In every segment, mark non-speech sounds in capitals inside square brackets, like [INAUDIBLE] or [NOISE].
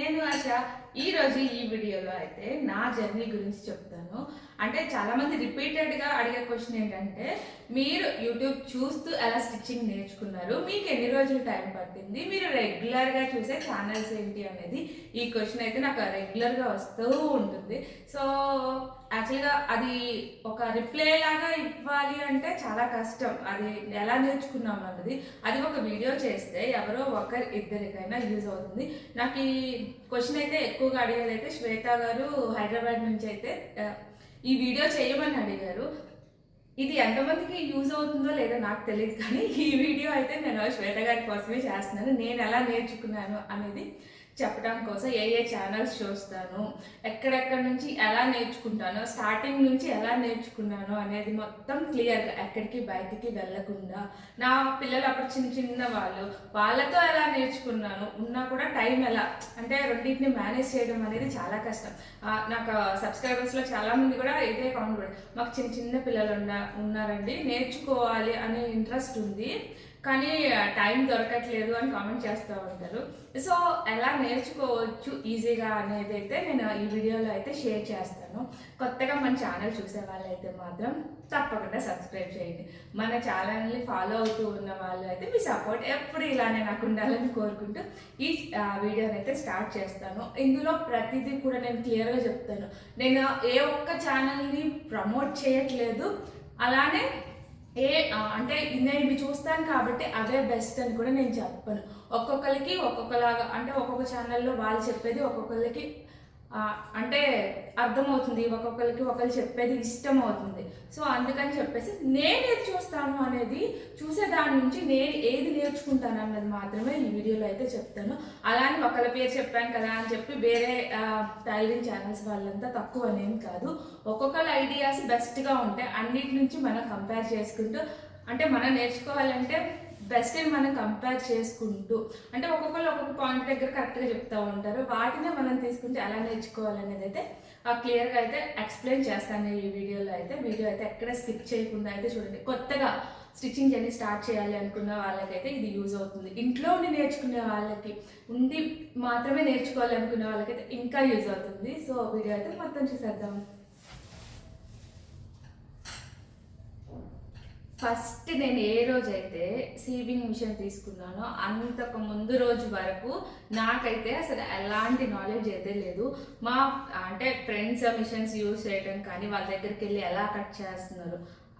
నేను ఆశ. ఈ రోజు ఈ వీడియోలో అయితే నా జర్నీ గురించి చెప్తాను. అంటే చాలామంది రిపీటెడ్గా అడిగే క్వశ్చన్ ఏంటంటే మీరు యూట్యూబ్ చూస్తూ ఎలా స్టిచ్చింగ్ నేర్చుకున్నారు? మీకు ఎన్ని రోజులు టైం పట్టింది? మీరు రెగ్యులర్గా చూసే ఛానల్స్ ఏంటి అనేది ఈ క్వశ్చన్ అయితే నాకు రెగ్యులర్గా వస్తూ ఉంటుంది. సో యాక్చువల్గా అది ఒక రిప్లై లాగా ఇవ్వాలి అంటే చాలా కష్టం. అది ఎలా నేర్చుకున్నాం అన్నది. అది ఒక వీడియో చేస్తే ఎవరో ఒకరు ఇద్దరికైనా యూజ్ అవుతుంది. నాకు ఈ క్వశ్చన్ అయితే ఎక్కువగా అడిగేదైతే అయితే శ్వేత గారు హైదరాబాద్ నుంచి అయితే ఈ వీడియో చేయమని అడిగారు. ఇది ఎంతమందికి యూజ్ అవుతుందో లేదో నాకు తెలియదు కానీ ఈ వీడియో అయితే నేను శ్వేత గారి కోసమే చేస్తున్నాను. నేను ఎలా నేర్చుకున్నాను అనేది చెప్పడం కోసం ఏ ఏ ఛానల్స్ చూస్తాను ఎక్కడెక్కడ నుంచి ఎలా నేర్చుకుంటాను స్టార్టింగ్ నుంచి ఎలా నేర్చుకున్నాను అనేది మొత్తం క్లియర్గా ఎక్కడికి బయటికి వెళ్ళకుండా నా పిల్లలు అప్పుడు చిన్న చిన్న వాళ్ళు వాళ్ళతో ఎలా నేర్చుకున్నాను ఉన్నా కూడా టైం ఎలా అంటే రెండింటిని మేనేజ్ చేయడం అనేది చాలా కష్టం. నాకు సబ్స్క్రైబర్స్లో చాలామంది కూడా ఇదే కామెంట్ మాకు చిన్న చిన్న పిల్లలు ఉన్న ఉన్నారండి నేర్చుకోవాలి అనే ఇంట్రెస్ట్ ఉంది. కానీ టైం దొరకట్లేదు అని కామెంట్ చేస్తూ ఉంటారు. సో ఎలా నేర్చుకోవచ్చు ఈజీగా అనేది అయితే నేను ఈ వీడియోలో అయితే షేర్ చేస్తాను. కొత్తగా మన ఛానల్ చూసే వాళ్ళైతే మాత్రం తప్పకుండా సబ్స్క్రైబ్ చేయండి. మన ఛానల్ని ఫాలో అవుతూ ఉన్న వాళ్ళు అయితే మీ సపోర్ట్ ఎప్పుడు ఇలానే నాకు ఉండాలని కోరుకుంటూ ఈ వీడియోని అయితే స్టార్ట్ చేస్తాను. ఇందులో ప్రతిదీ కూడా నేను క్లియర్గా చెప్తాను. నేను ఏ ఒక్క ఛానల్ని ప్రమోట్ చేయట్లేదు. అలానే ఏ అంటే నేను ఇవి చూస్తాను కాబట్టి అవే బెస్ట్ అని కూడా నేను చెప్పను. ఒక్కొక్కరికి ఒక్కొక్కలాగా అంటే ఒక్కొక్క ఛానల్లో వాళ్ళు చెప్పేది ఒక్కొక్కరికి అంటే అర్థమవుతుంది. ఒక్కొక్కరికి ఒకరు చెప్పేది ఇష్టం అవుతుంది సో అందుకని చెప్పేసి నేను ఏది చూస్తాను అనేది చూసే దాని నుంచి నేను ఏది నేర్చుకుంటాను అన్నది మాత్రమే ఈ వీడియోలో అయితే చెప్తాను. అలానే ఒకళ్ళ పేరు చెప్పాను కదా అని చెప్పి వేరే టైలరింగ్ ఛానల్స్ వాళ్ళంతా తక్కువ అనేం కాదు. ఒక్కొక్కళ్ళ ఐడియాస్ బెస్ట్గా ఉంటాయి అన్నిటి నుంచి మనం కంపేర్ చేసుకుంటూ అంటే మనం నేర్చుకోవాలంటే బెస్ట్ మనం కంపేర్ చేసుకుంటూ అంటే ఒక్కొక్కరు ఒక్కొక్క పాయింట్ దగ్గర కరెక్ట్గా చెప్తూ ఉంటారు. వాటినే మనం తీసుకుంటే ఎలా నేర్చుకోవాలనేది అయితే క్లియర్గా అయితే ఎక్స్ప్లెయిన్ చేస్తాను ఈ వీడియోలో అయితే. వీడియో అయితే ఎక్కడ స్కిప్ చేయకుండా అయితే చూడండి. కొత్తగా స్టిచ్చింగ్ జర్నీ స్టార్ట్ చేయాలి అనుకున్న వాళ్ళకైతే ఇది యూజ్ అవుతుంది. ఇంట్లో ఉండి నేర్చుకునే వాళ్ళకి ఉండి మాత్రమే నేర్చుకోవాలి అనుకునే వాళ్ళకైతే ఇంకా యూజ్ అవుతుంది. సో వీడియో అయితే మొత్తం చూసేద్దాం. ఫస్ట్ నేను ఏ రోజైతే సీవింగ్ మిషన్ తీసుకున్నానో అంతకు ముందు రోజు వరకు నాకైతే అసలు ఎలాంటి నాలెడ్జ్ అయితే లేదు. మా అంటే ఫ్రెండ్స్ మిషన్స్ యూజ్ చేయడం కానీ వాళ్ళ దగ్గరికి వెళ్ళి ఎలా కట్ చేస్తున్నారు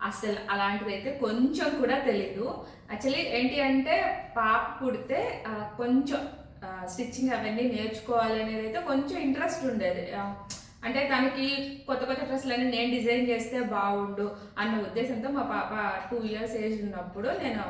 అసలు అలాంటిది అయితే కొంచెం కూడా తెలీదు. యాక్చువల్లీ ఏంటి అంటే పాప పుడితే కొంచెం స్టిచ్చింగ్ అవన్నీ నేర్చుకోవాలి అనేది అయితే కొంచెం ఇంట్రెస్ట్ ఉండేది. అంటే తనకి కొత్త కొత్త డ్రెస్సులన్నీ నేను డిజైన్ చేస్తే బాగుండు అన్న ఉద్దేశంతో మా పాప టూ ఇయర్స్ ఏజ్ ఉన్నప్పుడు నేను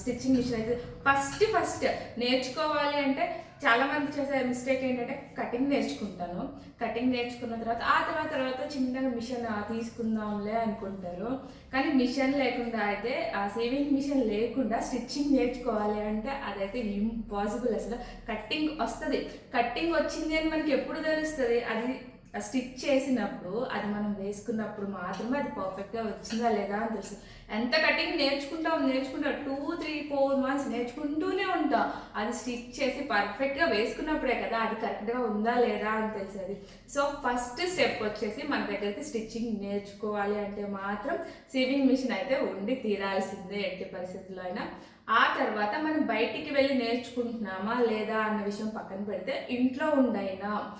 స్టిచ్చింగ్ మిషన్ అయితే ఫస్ట్ ఫస్ట్ నేర్చుకోవాలి అంటే చాలా మంది చేసే మిస్టేక్ ఏంటంటే కటింగ్ నేర్చుకుంటాను. కటింగ్ నేర్చుకున్న తర్వాత ఆ తర్వాత తర్వాత చిన్నగా మిషన్ తీసుకుందాంలే అనుకుంటారు. కానీ మిషన్ లేకుండా అయితే ఆ సేవింగ్ మిషన్ లేకుండా స్టిచ్చింగ్ నేర్చుకోవాలి అంటే అదైతే ఇంపాసిబుల్ అసలు కట్టింగ్ వస్తుంది. కట్టింగ్ వచ్చింది అని మనకి ఎప్పుడు తెలుస్తుంది? అది స్టిచ్ చేసినప్పుడు అది మనం వేసుకున్నప్పుడు మాత్రమే అది పర్ఫెక్ట్గా వచ్చిందా లేదా అని తెలుసు. ఎంత కటింగ్ నేర్చుకుంటాం నేర్చుకుంటాం టూ త్రీ ఫోర్ మంత్స్ నేర్చుకుంటూనే ఉంటాం. అది స్టిచ్ చేసి పర్ఫెక్ట్గా వేసుకున్నప్పుడే కదా అది కరెక్ట్గా ఉందా లేదా అని తెలిసేది సో ఫస్ట్ స్టెప్ వచ్చేసి మన దగ్గరికి స్టిచ్చింగ్ నేర్చుకోవాలి అంటే మాత్రం సివింగ్ మిషన్ అయితే ఉండి తీరాల్సిందే ఎట్టి పరిస్థితుల్లో అయినా. ఆ తర్వాత మనం బయటికి వెళ్ళి నేర్చుకుంటున్నామా లేదా అన్న విషయం పక్కన పెడితే ఇంట్లో ఉండైనా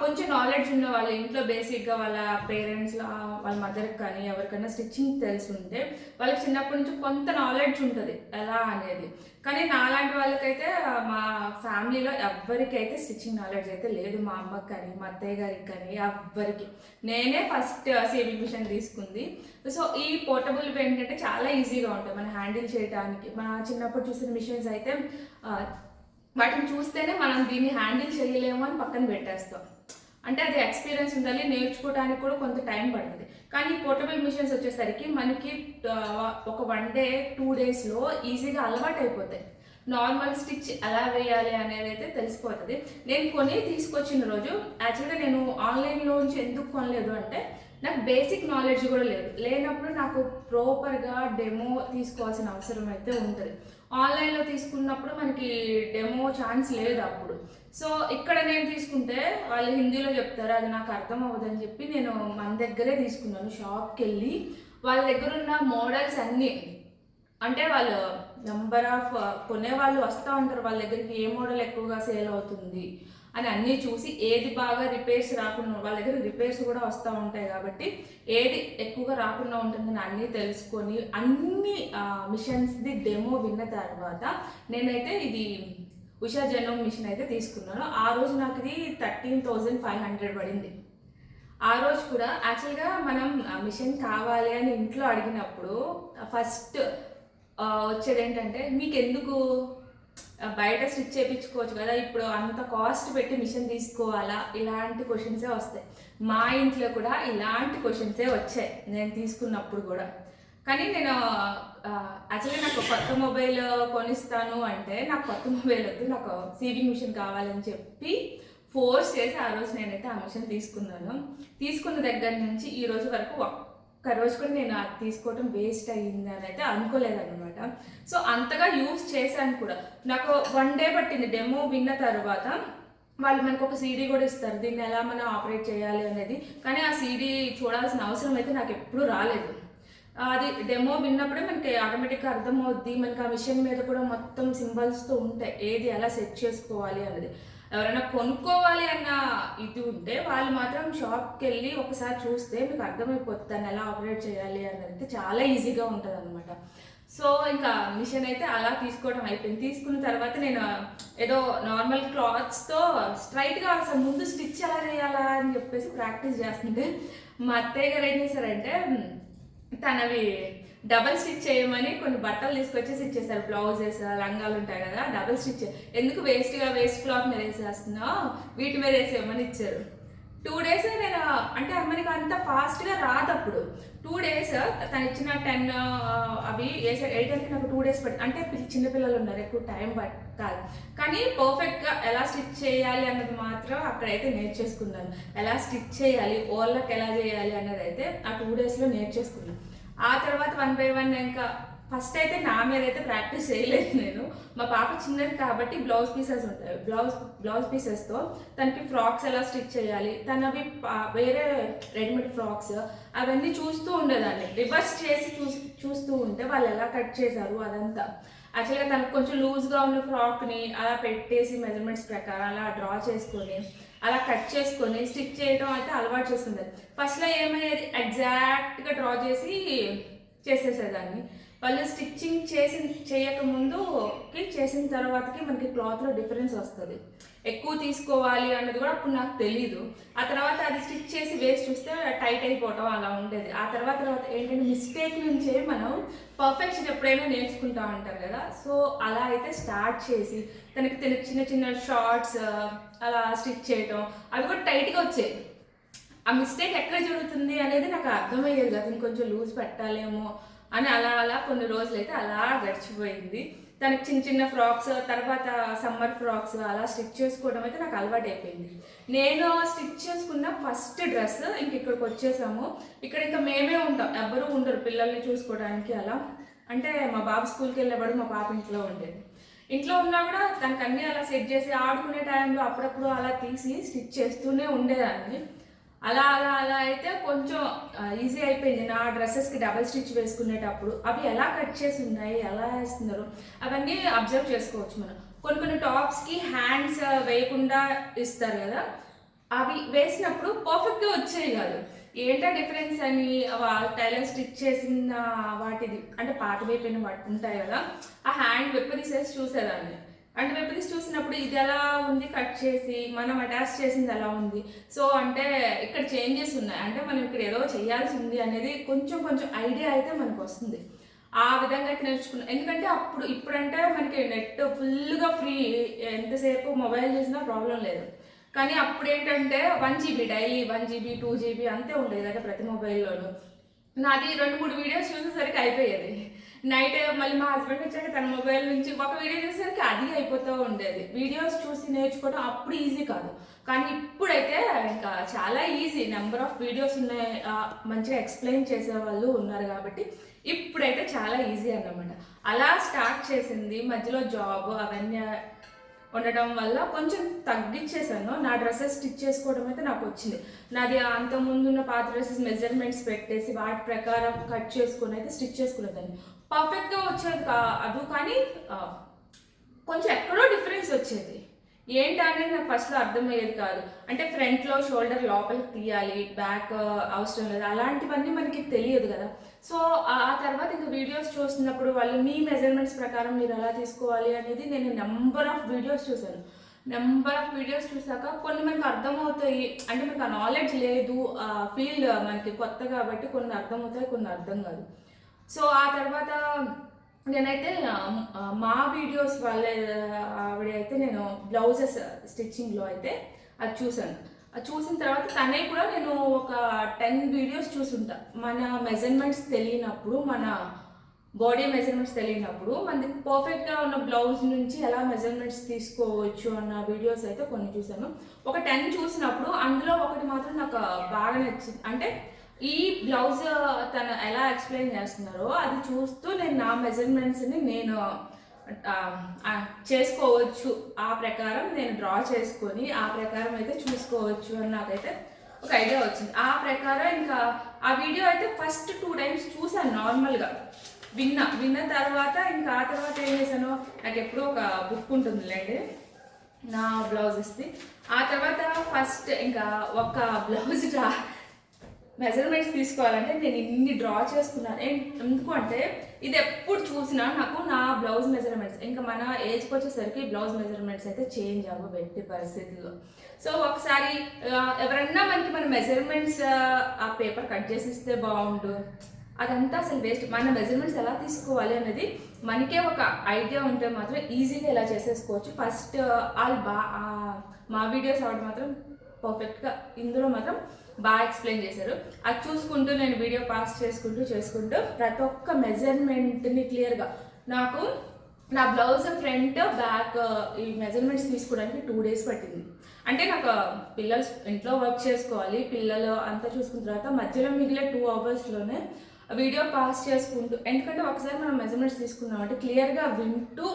కొంచెం నాలెడ్జ్ ఉన్న వాళ్ళ ఇంట్లో బేసిక్గా వాళ్ళ పేరెంట్స్ వాళ్ళ మదర్కి కానీ ఎవరికైనా స్టిచ్చింగ్ తెలిసి ఉంటే వాళ్ళకి చిన్నప్పటి నుంచి కొంత నాలెడ్జ్ ఉంటుంది. ఎలా అనేది. కానీ నాలాంటి వాళ్ళకైతే మా ఫ్యామిలీలో ఎవ్వరికైతే స్టిచ్చింగ్ నాలెడ్జ్ అయితే లేదు. మా అమ్మకి కానీ మా అత్తయ్య గారికి కానీ ఎవ్వరికి. నేనే ఫస్ట్ సేవింగ్ మిషన్ తీసుకుంది. సో ఈ పోర్టబుల్ ఏంటంటే చాలా ఈజీగా ఉంటుంది. మనం హ్యాండిల్ చేయడానికి మన చిన్నప్పుడు చూసిన మిషన్స్ అయితే వాటిని చూస్తేనే మనం దీన్ని హ్యాండిల్ చేయలేము అని పక్కన పెట్టేస్తాం. అంటే అది ఎక్స్పీరియన్స్ ఉండాలి నేర్చుకోవడానికి కూడా కొంత టైం పడుతుంది. కానీ పోర్టబుల్ మిషన్స్ వచ్చేసరికి మనకి ఒక వన్ డే టూ డేస్లో ఈజీగా అలవాటు అయిపోతాయి నార్మల్ స్టిచ్ ఎలా వేయాలి అనేది అయితే తెలిసిపోతుంది. నేను కొని తీసుకొచ్చిన రోజు యాక్చువల్గా నేను ఆన్లైన్లో నుంచి ఎందుకు కొనలేదు అంటే నాకు బేసిక్ నాలెడ్జ్ కూడా లేదు. లేనప్పుడు నాకు ప్రాపర్గా డెమో తీసుకోవాల్సిన అవసరం అయితే ఉంటుంది. ఆన్లైన్లో తీసుకున్నప్పుడు మనకి డెమో ఛాన్స్ లేదు అప్పుడు. సో ఇక్కడ నేను తీసుకుంటే వాళ్ళు హిందీలో చెప్తారు అది నాకు అర్థం అవ్వదని చెప్పి నేను మన దగ్గరే తీసుకున్నాను షాప్కి వెళ్ళి వాళ్ళ దగ్గర ఉన్న మోడల్స్ అన్నీ అంటే వాళ్ళు నెంబర్ ఆఫ్ కొనే వాళ్ళు వస్తూ ఉంటారు వాళ్ళ దగ్గరికి ఏ మోడల్ ఎక్కువగా సేల్ అవుతుంది అని అన్నీ చూసి ఏది బాగా రిపేర్స్ రాకుండా వాళ్ళ దగ్గర రిపేర్స్ కూడా వస్తూ ఉంటాయి కాబట్టి ఏది ఎక్కువగా రాకుండా ఉంటుందని అన్నీ తెలుసుకొని అన్ని మిషన్స్ది డెమో విన్న తర్వాత నేనైతే ఇది ఉషా జనం మిషన్ అయితే తీసుకున్నాను. ఆ రోజు నాకు ఇది థర్టీన్ థౌజండ్ ఫైవ్ హండ్రెడ్ పడింది. ఆ రోజు కూడా యాక్చువల్గా మనం మిషన్ కావాలి అని ఇంట్లో అడిగినప్పుడు ఫస్ట్ వచ్చేది ఏంటంటే మీకు ఎందుకు బయట స్టిచ్ చేయించుకోవచ్చు కదా. ఇప్పుడు అంత కాస్ట్ పెట్టి మిషన్ తీసుకోవాలా? ఇలాంటి క్వశ్చన్సే వస్తాయి. మా ఇంట్లో కూడా ఇలాంటి క్వశ్చన్సే వచ్చాయి నేను తీసుకున్నప్పుడు కూడా. కానీ నేను యాక్చువల్లీ నాకు కొత్త మొబైల్ కొనిస్తాను అంటే నాకు కొత్త మొబైల్ వద్దు నాకు సీవింగ్ మిషన్ కావాలని చెప్పి ఫోర్స్ చేసి ఆ రోజు నేనైతే ఆ మిషన్ తీసుకున్నాను. తీసుకున్న దగ్గర నుంచి ఈ రోజు వరకు ఒక్క రోజు కూడా నేను అది తీసుకోవడం వేస్ట్ అయ్యింది అని అయితే అనుకోలేదన్నమాట. సో అంతగా యూస్ చేశాను కూడా. నాకు వన్ డే పట్టింది డెమో విన్న తర్వాత వాళ్ళు మనకు ఒక సీడీ కూడా ఇస్తారు. దీన్ని ఎలా మనం ఆపరేట్ చేయాలి అనేది. కానీ ఆ సీడీ చూడాల్సిన అవసరం అయితే నాకు ఎప్పుడూ రాలేదు. అది డెమో విన్నప్పుడే మనకి ఆటోమేటిక్గా అర్థమవుద్ది. మనకి ఆ విషయం మీద కూడా మొత్తం సింబల్స్తో ఉంటాయి. ఏది ఎలా సెట్ చేసుకోవాలి అనేది. ఎవరైనా కొనుక్కోవాలి అన్న ఇది ఉంటే వాళ్ళు మాత్రం షాప్కి వెళ్ళి ఒకసారి చూస్తే మీకు అర్థమైపోతుంది దాన్ని ఎలా ఆపరేట్ చేయాలి అన్నది చాలా ఈజీగా ఉంటుంది అనమాట సో ఇంకా మిషన్ అయితే అలా తీసుకోవడం అయిపోయింది. తీసుకున్న తర్వాత నేను ఏదో నార్మల్ క్లాత్స్తో స్ట్రైట్గా అసలు ముందు స్టిచ్ ఎలా చేయాలా అని చెప్పేసి ప్రాక్టీస్ చేస్తుంటే మా అత్తయ్య గారు ఏం చేశారంటే తనవి డబల్ స్టిచ్ చేయమని కొన్ని బట్టలు తీసుకొచ్చేసి ఇచ్చేసారు. బ్లౌజెస్ లంగాలు ఉంటాయి కదా డబల్ స్టిచ్. ఎందుకు వేస్ట్గా వేస్ట్ క్లాత్ మీద వేసేస్తున్నావు? వీటి మీద వేసేయమని ఇచ్చారు? టూ డేస్ నేను అంటే మనకి అంత ఫాస్ట్గా రాదు అప్పుడు. టూ డేస్ తను ఇచ్చిన టెన్ అవి వేసే వేయడానికి నాకు టూ డేస్ పట్టి అంటే చిన్నపిల్లలు ఉన్నారు ఎక్కువ టైం పట్ కాదు. కానీ పర్ఫెక్ట్గా ఎలా స్టిచ్ చేయాలి అన్నది మాత్రం అక్కడైతే నేర్చేసుకున్నాను. ఎలా స్టిచ్ చేయాలి ఓళ్ళకి ఎలా చేయాలి అన్నది అయితే ఆ టూ డేస్లో నేర్చేసుకున్నాను. ఆ తర్వాత వన్ బై వన్ ఇంకా ఫస్ట్ అయితే నా మీద అయితే ప్రాక్టీస్ చేయలేదు నేను. మా పాప చిన్నది కాబట్టి బ్లౌజ్ పీసెస్ ఉంటాయి. బ్లౌజ్ బ్లౌజ్ పీసెస్తో తనకి ఫ్రాక్స్ ఎలా స్టిచ్ చేయాలి తనవి అవి వేరే రెడీమేడ్ ఫ్రాక్స్ అవన్నీ చూస్తూ ఉండేదాన్ని. రివర్స్ చేసి చూసి చూస్తూ ఉంటే వాళ్ళు ఎలా కట్ చేశారు అదంతా. యాక్చువల్గా తనకు కొంచెం లూజ్గా ఉన్న ఫ్రాక్ని అలా పెట్టేసి మెజర్మెంట్స్ ప్రకారం అలా డ్రా చేసుకొని అలా కట్ చేసుకొని స్టిచ్ చేయడం అయితే అలవాటు చేసుకుంది. ఫస్ట్లో ఏమయ్యేది? ఎగ్జాక్ట్గా డ్రా చేసి చేసేసేదాన్ని. వాళ్ళు స్టిచ్చింగ్ చేసి చేయక ముందుకి చేసిన తర్వాతకి మనకి క్లాత్లో డిఫరెన్స్ వస్తుంది. ఎక్కువ తీసుకోవాలి అన్నది కూడా అప్పుడు నాకు తెలీదు. ఆ తర్వాత అది స్టిచ్ చేసి వేసి చూస్తే టైట్ అయిపోవటం అలా ఉండేది. ఆ తర్వాత తర్వాత ఏంటంటే మిస్టేక్ నుంచే మనం పర్ఫెక్షన్ ఎప్పుడైనా నేర్చుకుంటా ఉంటారు కదా. సో అలా అయితే స్టార్ట్ చేసి తనకి తెలి చిన్న చిన్న షార్ట్స్ అలా స్టిచ్ చేయటం అవి కూడా టైట్గా వచ్చాయి ఆ మిస్టేక్ ఎక్కడ జరుగుతుంది అనేది నాకు అర్థమయ్యేది కదా. ఇంకొంచెం లూజ్ పెట్టాలేమో అని అలా అలా కొన్ని రోజులు అయితే అలా గడిచిపోయింది. తనకి చిన్న చిన్న ఫ్రాక్స్ తర్వాత సమ్మర్ ఫ్రాక్స్ అలా స్టిచ్ చేసుకోవడం అయితే నాకు అలవాటు అయిపోయింది నేను స్టిచ్ చేసుకున్న ఫస్ట్ డ్రెస్ ఇంక ఇక్కడికి వచ్చేసాము. ఇక్కడ ఇంకా మేమే ఉంటాం. ఎవ్వరూ ఉండరు పిల్లల్ని చూసుకోవడానికి అలా. అంటే మా బాబు స్కూల్కి వెళ్ళేవాడు మా పాప ఇంట్లో ఉండేది. ఇంట్లో ఉన్నా కూడా తనకు అన్నీ అలా సెట్ చేసి ఆడుకునే టైంలో అప్పుడప్పుడు అలా తీసి స్టిచ్ చేస్తూనే ఉండేదాన్ని. అలా అలా అలా అయితే కొంచెం ఈజీ అయిపోయింది. నా డ్రెస్సెస్కి డబల్ స్టిచ్ వేసుకునేటప్పుడు అవి ఎలా కట్ చేసి ఉన్నాయి ఎలా వేస్తున్నారు అవన్నీ అబ్జర్వ్ చేసుకోవచ్చు మనం. కొన్ని కొన్ని టాప్స్కి హ్యాండ్స్ వేయకుండా ఇస్తారు కదా అవి వేసినప్పుడు పర్ఫెక్ట్గా వచ్చాయి కాదు. ఏంటా డిఫరెన్స్ అని టైలర్ స్టిచ్ చేసిన వాటిది? అంటే పాత వైపోయిన వాటి ఉంటాయి కదా ఆ హ్యాండ్ వెప్పదీసేసి చూసేదాన్ని. అంటే వెప్పదీసి చూసినప్పుడు ఇది ఎలా ఉంది కట్ చేసి మనం అటాచ్ చేసింది ఎలా ఉంది? సో అంటే ఇక్కడ చేంజెస్ ఉన్నాయి. అంటే మనం ఇక్కడ ఏదో చేయాల్సి ఉంది అనేది కొంచెం కొంచెం ఐడియా అయితే మనకు వస్తుంది. ఆ విధంగా అయితే నేర్చుకున్నాం. ఎందుకంటే అప్పుడు ఇప్పుడంటే మనకి నెట్ ఫుల్గా ఫ్రీ ఎంతసేపు మొబైల్ చూసినా ప్రాబ్లం లేదు. కానీ అప్పుడు ఏంటంటే one GB daily one GB two GB అంతే ఉండేది కదా ప్రతి మొబైల్లోనూ నాది రెండు మూడు వీడియోస్ చూసేసరికి అయిపోయేది. నైట్ మళ్ళీ మా హస్బెండ్ వచ్చాక తన మొబైల్ నుంచి ఒక వీడియో చూసేసరికి అది అయిపోతూ ఉండేది. వీడియోస్ చూసి నేర్చుకోవడం అప్పుడు ఈజీ కాదు. కానీ ఇప్పుడైతే ఇంకా చాలా ఈజీ. నెంబర్ ఆఫ్ వీడియోస్ ఉన్నాయి. మంచిగా ఎక్స్ప్లెయిన్ చేసే వాళ్ళు ఉన్నారు కాబట్టి ఇప్పుడైతే చాలా ఈజీ అన్నమాట. అలా స్టార్ట్ చేసింది. మధ్యలో జాబ్ అవన్నీ ఉండటం వల్ల కొంచెం తగ్గించేసాను నా డ్రెస్సెస్ స్టిచ్ చేసుకోవడం అయితే నాకు వచ్చింది. నాది అంత ముందున్న పాత డ్రెస్సెస్ మెజర్మెంట్స్ పెట్టేసి వాటి ప్రకారం కట్ చేసుకుని అయితే స్టిచ్ చేసుకునేదాన్ని. పర్ఫెక్ట్గా వచ్చేది కా అది కానీ కొంచెం ఎక్కడో డిఫరెన్స్ వచ్చేది. ఏంటి అనేది నాకు ఫస్ట్లో అర్థమయ్యేది కాదు. అంటే ఫ్రంట్లో షోల్డర్ లోపలికి తీయాలి బ్యాక్ అవసరం లేదు. అలాంటివన్నీ మనకి తెలియదు కదా. సో ఆ తర్వాత ఇంకా వీడియోస్ చూస్తున్నప్పుడు వాళ్ళు మీ మెజర్మెంట్స్ ప్రకారం మీరు ఎలా తీసుకోవాలి అనేది నేను నెంబర్ ఆఫ్ వీడియోస్ చూశాను. నెంబర్ ఆఫ్ వీడియోస్ చూసాక కొన్ని మనకు అర్థమవుతాయి. అంటే మనకు ఆ నాలెడ్జ్ లేదు ఆ ఫీల్డ్ మనకి కొత్త కాబట్టి కొన్ని అర్థమవుతాయి కొన్ని అర్థం కాదు. సో ఆ తర్వాత నేనైతే మా వీడియోస్ వాళ్ళ ఆవిడ అయితే నేను బ్లౌజెస్ స్టిచ్చింగ్లో అయితే అది చూసాను. అది చూసిన తర్వాత తనే కూడా నేను ఒక టెన్ వీడియోస్ చూసుంటా. మన మెజర్మెంట్స్ తెలియనప్పుడు మన బాడీ మెజర్మెంట్స్ తెలియనప్పుడు మనది పర్ఫెక్ట్గా ఉన్న బ్లౌజ్ నుంచి ఎలా మెజర్మెంట్స్ తీసుకోవచ్చు అన్న వీడియోస్ అయితే కొన్ని చూసాను. ఒక టెన్ చూసినప్పుడు అందులో ఒకటి మాత్రం నాకు బాగా నచ్చింది. అంటే ఈ బ్లౌజ్ తను ఎలా ఎక్స్ప్లెయిన్ చేస్తున్నారో అది చూస్తూ నేను నా మెజర్మెంట్స్ని నేను చేసుకోవచ్చు. ఆ ప్రకారం నేను డ్రా చేసుకొని ఆ ప్రకారం అయితే చూసుకోవచ్చు అని నాకైతే ఒక ఐడియా వచ్చింది. ఆ ప్రకారం ఇంకా ఆ వీడియో అయితే ఫస్ట్ టూ టైమ్స్ చూసాను నార్మల్గా విన్నా విన్న తర్వాత ఇంకా ఆ తర్వాత ఏం చేశాను నాకు ఎప్పుడూ ఒక బుక్ ఉంటుందిలేండి. నా బ్లౌజెస్ది. ఆ తర్వాత ఫస్ట్ ఇంకా ఒక [LAUGHS] బ్లౌజ్ డ్రా మెజర్మెంట్స్ తీసుకోవాలంటే నేను ఇన్ని డ్రా చేసుకున్నాను. ఏం- ఇది ఎప్పుడు చూసినా నాకు నా బ్లౌజ్ మెజర్మెంట్స్ ఇంకా మన ఏజ్కి వచ్చేసరికి బ్లౌజ్ మెజర్మెంట్స్ అయితే చేంజ్ అవ్వ ఎట్టి పరిస్థితుల్లో. సో ఒకసారి ఎవరన్నా మనకి మన మెజర్మెంట్స్ ఆ పేపర్ కట్ చేసి ఇస్తే బాగుండు. అదంతా అసలు వేస్ట్. మన మెజర్మెంట్స్ ఎలా తీసుకోవాలి అనేది మనకే ఒక ఐడియా ఉంటే మాత్రం ఈజీగా ఎలా చేసేసుకోవచ్చు. ఫస్ట్ వాళ్ళు బా మా వీడియోస్ ఆవిడ మాత్రం పర్ఫెక్ట్గా ఇందులో మాత్రం బాగా ఎక్స్ప్లెయిన్ చేశారు. అది చూసుకుంటూ నేను వీడియో పాస్ చేసుకుంటూ చేసుకుంటూ ప్రతి ఒక్క మెజర్మెంట్ని క్లియర్గా నాకు నా బ్లౌజ్ ఫ్రంట్ బ్యాక్ ఈ మెజర్మెంట్స్ తీసుకోవడానికి టూ డేస్ పట్టింది. అంటే నాకు పిల్లలు ఇంట్లో వర్క్ చేసుకోవాలి పిల్లలు అంతా చూసుకున్న తర్వాత మధ్యలో మిగిలే టూ అవర్స్లోనే వీడియో పాస్ చేసుకుంటూ ఎందుకంటే ఒకసారి మనం మెజర్మెంట్స్ తీసుకున్నామంటే క్లియర్గా వింటూ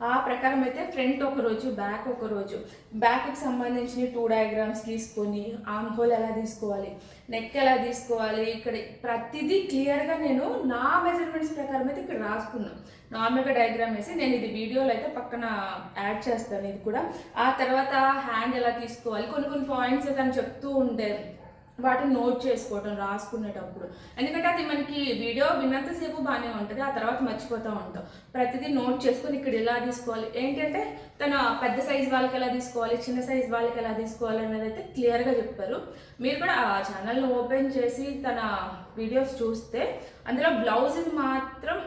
ఆ ప్రకారం అయితే ఫ్రంట్ ఒక రోజు బ్యాక్ ఒక రోజు. బ్యాక్కి సంబంధించిన టూ డయాగ్రామ్స్ తీసుకొని ఆమ్ హోల్ ఎలా తీసుకోవాలి నెక్ ఎలా తీసుకోవాలి ఇక్కడ ప్రతిదీ క్లియర్గా నేను నా మెజర్మెంట్స్ ప్రకారం అయితే ఇక్కడ రాసుకున్నాను నార్మల్గా డయాగ్రామ్ వేసి నేను ఇది వీడియోలో అయితే పక్కన యాడ్ చేస్తాను ఇది కూడా. ఆ తర్వాత హ్యాండ్ ఎలా తీసుకోవాలి కొన్ని కొన్ని పాయింట్స్ తను చెప్తూ ఉండేది వాటిని నోట్ చేసుకోవటం రాసుకునేటప్పుడు. ఎందుకంటే అది మనకి వీడియో విన్నంతసేపు బాగానే ఉంటుంది ఆ తర్వాత మర్చిపోతూ ఉంటాం. ప్రతిదీ నోట్ చేసుకొని ఇక్కడ ఎలా తీసుకోవాలి ఏంటంటే తన పెద్ద సైజ్ వాళ్ళకి ఎలా తీసుకోవాలి చిన్న సైజ్ వాళ్ళకి ఎలా తీసుకోవాలి అనేది అయితే క్లియర్గా చెప్పారు. మీరు కూడా ఆ ఛానల్ని ఓపెన్ చేసి తన వీడియోస్ చూస్తే అందులో బ్లౌజ్ మాత్రం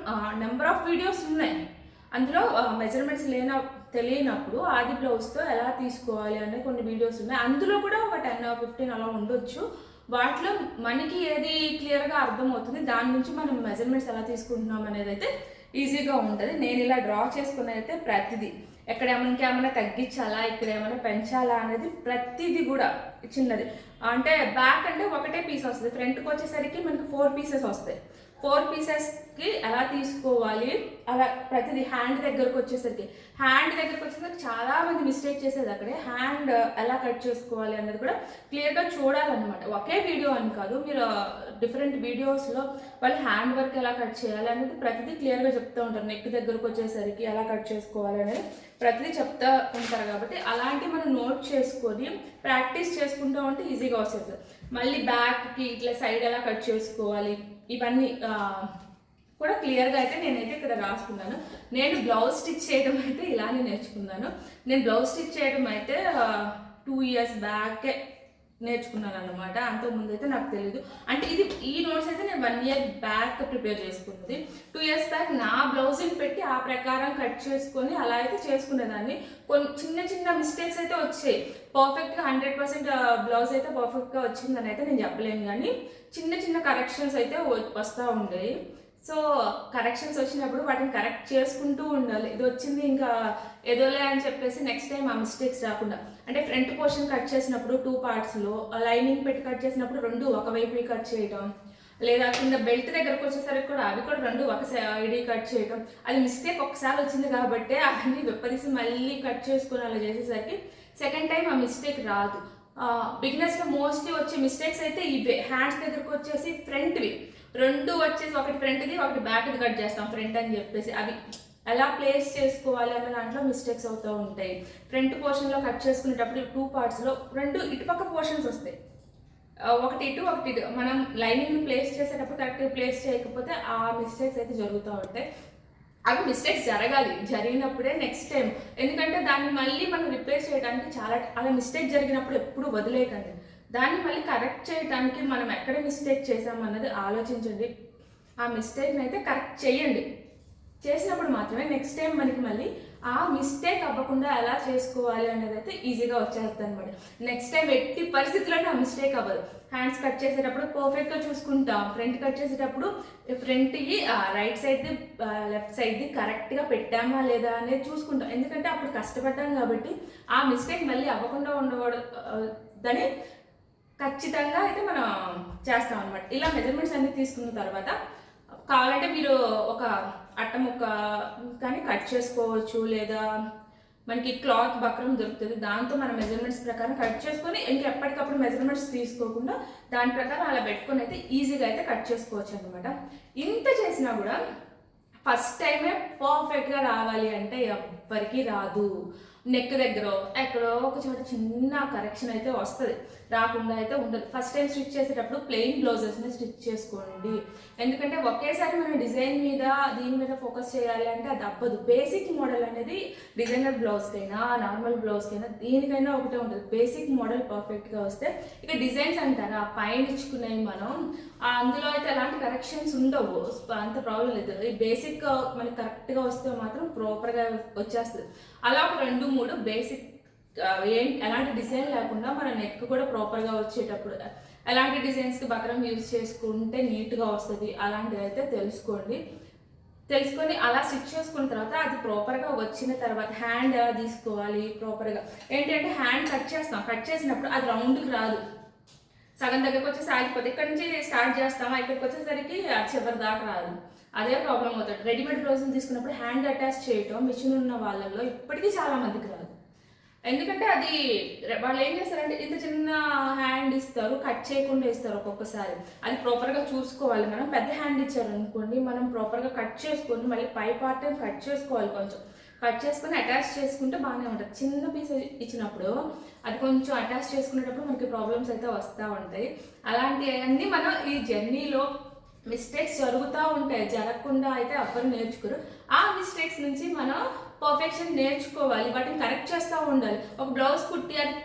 నెంబర్ ఆఫ్ వీడియోస్ ఉన్నాయి. అందులో మెజర్మెంట్స్ లేన తెలియనప్పుడు ఆది బ్లౌజ్తో ఎలా తీసుకోవాలి అనే కొన్ని వీడియోస్ ఉన్నాయి. అందులో కూడా ఒక టెన్ ఫిఫ్టీన్ అలా ఉండొచ్చు. వాటిలో మనకి ఏది క్లియర్గా అర్థమవుతుంది దాని నుంచి మనం మెజర్మెంట్స్ ఎలా తీసుకుంటున్నాం అనేది అయితే ఈజీగా ఉంటుంది. నేను ఇలా డ్రా చేసుకున్నది అయితే ప్రతిదీ. ఎక్కడ ఏమైనా ఏమైనా తగ్గించాలా ఇక్కడ ఏమైనా పెంచాలా అనేది ప్రతిదీ కూడా చిన్నది. అంటే బ్యాక్ అంటే ఒకటే పీస్ వస్తుంది. ఫ్రంట్కి వచ్చేసరికి మనకి ఫోర్ పీసెస్ వస్తాయి. ఫోర్ పీసెస్కి ఎలా తీసుకోవాలి? అలా ప్రతిదీ హ్యాండ్ దగ్గరకు వచ్చేసరికి. హ్యాండ్ దగ్గరకు వచ్చేసరికి చాలా మంది మిస్టేక్ చేసేది అక్కడే. హ్యాండ్ ఎలా కట్ చేసుకోవాలి అన్నది కూడా క్లియర్గా చూడాలన్నమాట. ఒకే వీడియో అని కాదు మీరు డిఫరెంట్ వీడియోస్లో వాళ్ళు హ్యాండ్ వర్క్ ఎలా కట్ చేయాలి అనేది ప్రతిదీ క్లియర్గా చెప్తూ ఉంటారు. నెక్ దగ్గరకు వచ్చేసరికి ఎలా కట్ చేసుకోవాలి అనేది ప్రతిదీ చెప్తా ఉంటారు కాబట్టి అలాంటివి మనం నోట్ చేసుకొని ప్రాక్టీస్ చేసుకుంటూ ఉంటే ఈజీగా వస్తుంది. మళ్ళీ బ్యాక్కి ఇట్లా సైడ్ ఎలా కట్ చేసుకోవాలి? ఇవన్నీ కూడా క్లియర్గా అయితే నేనైతే ఇక్కడ రాసుకున్నాను. నేను బ్లౌజ్ స్టిచ్ చేయడం అయితే ఇలానే నేర్చుకున్నాను. నేను బ్లౌజ్ స్టిచ్ చేయడం అయితే టూ ఇయర్స్ బ్యాకే నేర్చుకున్నాను అనమాట అంతకుముందు అయితే నాకు తెలియదు అంటే ఇది ఈ నోట్స్ అయితే నేను వన్ ఇయర్ బ్యాక్ ప్రిపేర్ చేసుకున్నది. టూ ఇయర్స్ బ్యాక్ నా బ్లౌజింగ్ పెట్టి ఆ ప్రకారం కట్ చేసుకొని అలా అయితే చేసుకునేదాన్ని. కొన్ని చిన్న చిన్న మిస్టేక్స్ అయితే వచ్చాయి. పర్ఫెక్ట్గా హండ్రెడ్ పర్సెంట్ బ్లౌజ్ అయితే పర్ఫెక్ట్గా వచ్చిందని అయితే నేను చెప్పలేను కానీ చిన్న చిన్న కరెక్షన్స్ అయితే వస్తూ ఉండేవి సో కరెక్షన్స్ వచ్చినప్పుడు వాటిని కరెక్ట్ చేసుకుంటూ ఉండాలి. ఇది వచ్చింది ఇంకా ఏదోలే అని చెప్పేసి నెక్స్ట్ టైం ఆ మిస్టేక్స్ రాకుండా. అంటే ఫ్రంట్ పోర్షన్ కట్ చేసినప్పుడు టూ పార్ట్స్లో లైనింగ్ పెట్టి కట్ చేసినప్పుడు రెండు ఒకవైపు కట్ చేయటం లేదా కింద బెల్ట్ దగ్గరకు వచ్చేసరికి కూడా అవి కూడా రెండు ఒక సైడ్ కట్ చేయటం. అది మిస్టేక్ ఒకసారి వచ్చింది కాబట్టి అవన్నీ విప్పదీసి మళ్ళీ కట్ చేసుకుని అలా చేసేసరికి సెకండ్ టైం ఆ మిస్టేక్ రాదు. బిగినెస్లో మోస్ట్లీ వచ్చే మిస్టేక్స్ అయితే ఇవే. హ్యాండ్స్ దగ్గరకు వచ్చేసి ఫ్రంట్వి రెండు వచ్చేసి ఒకటి ఫ్రంట్ది ఒకటి బ్యాక్ది కట్ చేస్తాం ఫ్రంట్ అని చెప్పేసి. అవి ఎలా ప్లేస్ చేసుకోవాలి అన్న దాంట్లో మిస్టేక్స్ అవుతూ ఉంటాయి. ఫ్రంట్ పోర్షన్లో కట్ చేసుకునేటప్పుడు టూ పార్ట్స్లో రెండు ఇటుపక్క పోర్షన్స్ వస్తాయి. ఒకటి ఇటు ఒకటి ఇటు. మనం లైనింగ్ ప్లేస్ చేసేటప్పుడు కరెక్ట్గా ప్లేస్ చేయకపోతే ఆ మిస్టేక్స్ అయితే జరుగుతూ ఉంటాయి. అవి మిస్టేక్స్ జరగాలి. జరిగినప్పుడే నెక్స్ట్ టైం ఎందుకంటే దాన్ని మళ్ళీ మనం రిపేర్ చేయడానికి చాలా అలా మిస్టేక్ జరిగినప్పుడు ఎప్పుడు వదిలేయకండి. దాన్ని మళ్ళీ కరెక్ట్ చేయడానికి మనం ఎక్కడ మిస్టేక్ చేసామన్నది ఆలోచించండి. ఆ మిస్టేక్ని అయితే కరెక్ట్ చేయండి. చేసినప్పుడు మాత్రమే నెక్స్ట్ టైం మనకి మళ్ళీ ఆ మిస్టేక్ అవ్వకుండా ఎలా చేసుకోవాలి అనేది అయితే ఈజీగా వచ్చేస్తుంది అనమాట నెక్స్ట్ టైం ఎట్టి పరిస్థితుల్లోనే ఆ మిస్టేక్ అవ్వదు. హ్యాండ్స్ కట్ చేసేటప్పుడు పర్ఫెక్ట్గా చూసుకుంటాం. ఫ్రంట్ కట్ చేసేటప్పుడు ఫ్రంట్కి రైట్ సైడ్ది లెఫ్ట్ సైడ్ది కరెక్ట్గా పెట్టామా లేదా అనేది చూసుకుంటాం. ఎందుకంటే అప్పుడు కష్టపడ్డాం కాబట్టి ఆ మిస్టేక్ మళ్ళీ అవ్వకుండా ఉండకూడదని ఖచ్చితంగా అయితే మనం చేస్తాం అనమాట ఇలా మెజర్మెంట్స్ అన్ని తీసుకున్న తర్వాత కావాలంటే మీరు ఒక అట్ట ముక్క కానీ కట్ చేసుకోవచ్చు లేదా మనకి క్లాత్ బక్రం దొరుకుతుంది. దాంతో మన మెజర్మెంట్స్ ప్రకారం కట్ చేసుకొని ఇంకా ఎప్పటికప్పుడు మెజర్మెంట్స్ తీసుకోకుండా దాని ప్రకారం అలా పెట్టుకొని అయితే ఈజీగా అయితే కట్ చేసుకోవచ్చు అనమాట ఇంత చేసినా కూడా ఫస్ట్ టైమే పర్ఫెక్ట్గా రావాలి అంటే ఎవ్వరికీ రాదు. నెక్ దగ్గర ఎక్కడో ఒక చోట చిన్న కరెక్షన్ అయితే వస్తుంది. రాకుండా అయితే ఉండదు. ఫస్ట్ టైం స్టిచ్ చేసేటప్పుడు ప్లెయిన్ బ్లౌజెస్ని స్టిచ్ చేసుకోండి. ఎందుకంటే ఒకేసారి మనం డిజైన్ మీద దీని మీద ఫోకస్ చేయాలి అంటే అది అవ్వదు. బేసిక్ మోడల్ అనేది డిజైనర్ బ్లౌజ్కైనా నార్మల్ బ్లౌజ్కైనా దీనికైనా ఒకటే ఉంటుంది. బేసిక్ మోడల్ పర్ఫెక్ట్గా వస్తే ఇక డిజైన్స్ అంటారా? పైన ఇచ్చుకునేవి మనం అందులో అయితే ఎలాంటి కరెక్షన్స్ ఉండవు. అంత ప్రాబ్లం లేదు. ఈ బేసిక్ మనకి కరెక్ట్గా వస్తే మాత్రం ప్రాపర్గా వచ్చేస్తుంది. అలా ఒక రెండు మూడు బేసిక్ ఏం ఎలాంటి డిజైన్ లేకుండా మన నెక్ కూడా ప్రాపర్గా వచ్చేటప్పుడు ఎలాంటి డిజైన్స్కి బక్రం యూజ్ చేసుకుంటే నీట్గా వస్తుంది అలాంటిది అయితే తెలుసుకోండి. తెలుసుకొని అలా స్టిచ్ చేసుకున్న తర్వాత అది ప్రాపర్గా వచ్చిన తర్వాత హ్యాండ్ ఎలా తీసుకోవాలి ప్రాపర్గా ఏంటంటే హ్యాండ్ కట్ చేస్తాం. కట్ చేసినప్పుడు అది రౌండ్కి రాదు. సగం దగ్గరకు వచ్చేసి సాగిపోతే ఇక్కడ నుంచి స్టార్ట్ చేస్తామా? ఇక్కడికి వచ్చేసరికి అది చివరి దాకా రాదు. అదే ప్రాబ్లం అవుతుంది. రెడీమేడ్ బ్లౌజ్ని తీసుకున్నప్పుడు హ్యాండ్ అటాచ్ చేయటం మిషన్ ఉన్న వాళ్ళల్లో ఇప్పటికీ చాలా మందికి రాదు. ఎందుకంటే అది వాళ్ళు ఏం చేస్తారంటే ఇంత చిన్న హ్యాండ్ ఇస్తారు కట్ చేయకుండా ఇస్తారు ఒక్కొక్కసారి. అది ప్రాపర్గా చూసుకోవాలి. మనం పెద్ద హ్యాండ్ ఇచ్చారు అనుకోండి మనం ప్రాపర్గా కట్ చేసుకొని మళ్ళీ పై పార్ట్ కట్ చేసుకోవాలి కొంచెం. కట్ చేసుకొని అటాచ్ చేసుకుంటే బాగానే ఉంటుంది. చిన్న పీస్ ఇచ్చినప్పుడు అది కొంచెం అటాచ్ చేసుకునేటప్పుడు మనకి ప్రాబ్లమ్స్ అయితే వస్తూ ఉంటాయి. అలాంటివన్నీ మనం ఈ జర్నీలో మిస్టేక్స్ జరుగుతూ ఉంటాయి జరగకుండా అయితే ఎవ్వరు నేర్చుకోరు. ఆ మిస్టేక్స్ నుంచి మనం పర్ఫెక్షన్ నేర్చుకోవాలి వాటిని కరెక్ట్ చేస్తూ ఉండాలి. ఒక బ్లౌజ్ కుట్టి అది